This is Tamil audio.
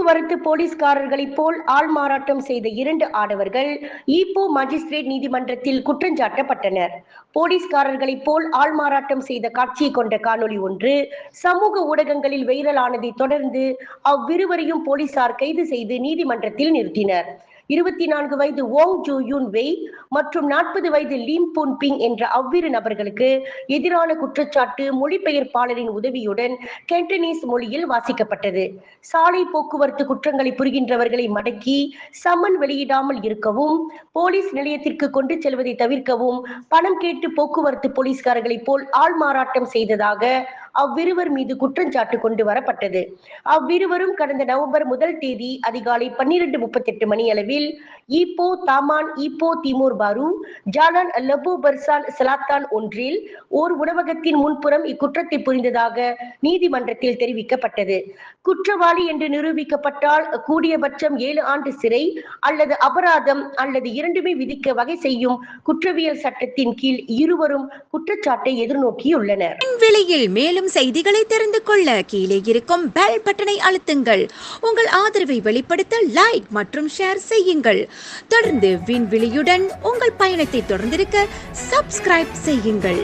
போக்குவரத்து போலீஸ்காரர்களை போல் ஆள்மாறாட்டம் செய்த இரண்டு ஆடவர்கள் ஈப்போ மஜிஸ்ட்ரேட் நீதிமன்றத்தில் குற்றஞ்சாட்டப்பட்டனர் போலீஸ்காரர்களை போல் ஆள்மாறாட்டம் செய்த காட்சியை கொண்ட காணொளி ஒன்று சமூக ஊடகங்களில் வைரலானதை தொடர்ந்து அவ்விருவரையும் போலீசார் கைது செய்து நீதிமன்றத்தில் நிறுத்தினர். இருபத்தி நான்கு வயது ஓங் ஜூ யூன் வெய் மற்றும் நாற்பது வயது லீம் புன் பிங் என்ற அவ்விரு நபர்களுக்கு எதிரான குற்றச்சாட்டு மொழிபெயர்ப்பாளரின் உதவியுடன் கென்டனீஸ் மொழியில் வாசிக்கப்பட்டது. சாலை போக்குவரத்து குற்றங்களை புரிகின்றவர்களை மடக்கி சம்மன் வெளியிடாமல் இருக்கவும் போலீஸ் நிலையத்திற்கு கொண்டு செல்வதை தவிர்க்கவும் பணம் கேட்டு போக்குவரத்து போலீஸ்காரர்களைப் போல் ஆள்மாறாட்டம் செய்ததாக அவ்விருவர் மீது குற்றஞ்சாட்டு கொண்டு வரப்பட்டது. அவ்விருவரும் கடந்த நவம்பர் முதல் தேதி அதிகாலை பன்னிரண்டு முப்பத்தி எட்டு மணி அளவில் Ipoh Taman Ipoh Timur Baru. Jalan லபு பர்சான் சலாத்தான் ஒன்றில் ஓர் உணவகத்தின் முன்புறம் இக்குற்றத்தை புரிந்ததாக நீதிமன்றத்தில் தெரிவிக்கப்பட்டது. குற்றவாளி என்று நிரூபிக்கப்பட்டால் கூடியபட்சம் ஏழு ஆண்டு சிறை அல்லது அபராதம் அல்லது இரண்டுமே விதிக்க வகை செய்யும் குற்றவியல் சட்டத்தின் கீழ் இருவரும் குற்றச்சாட்டை எதிர்நோக்கியுள்ளனர். விலையில் மேலும் செய்திகளை தெரிந்து கொள்ள கீழே இருக்கும் பெல் பட்டனை அழுத்துங்கள். உங்கள் ஆதரவை வெளிப்படுத்த லைக் மற்றும் ஷேர் செய்யுங்கள். தொடர்ந்து விண்வெளியுடன் உங்கள் பயணத்தை தொடர்ந்திருக்க சப்ஸ்கிரைப் செய்யுங்கள்.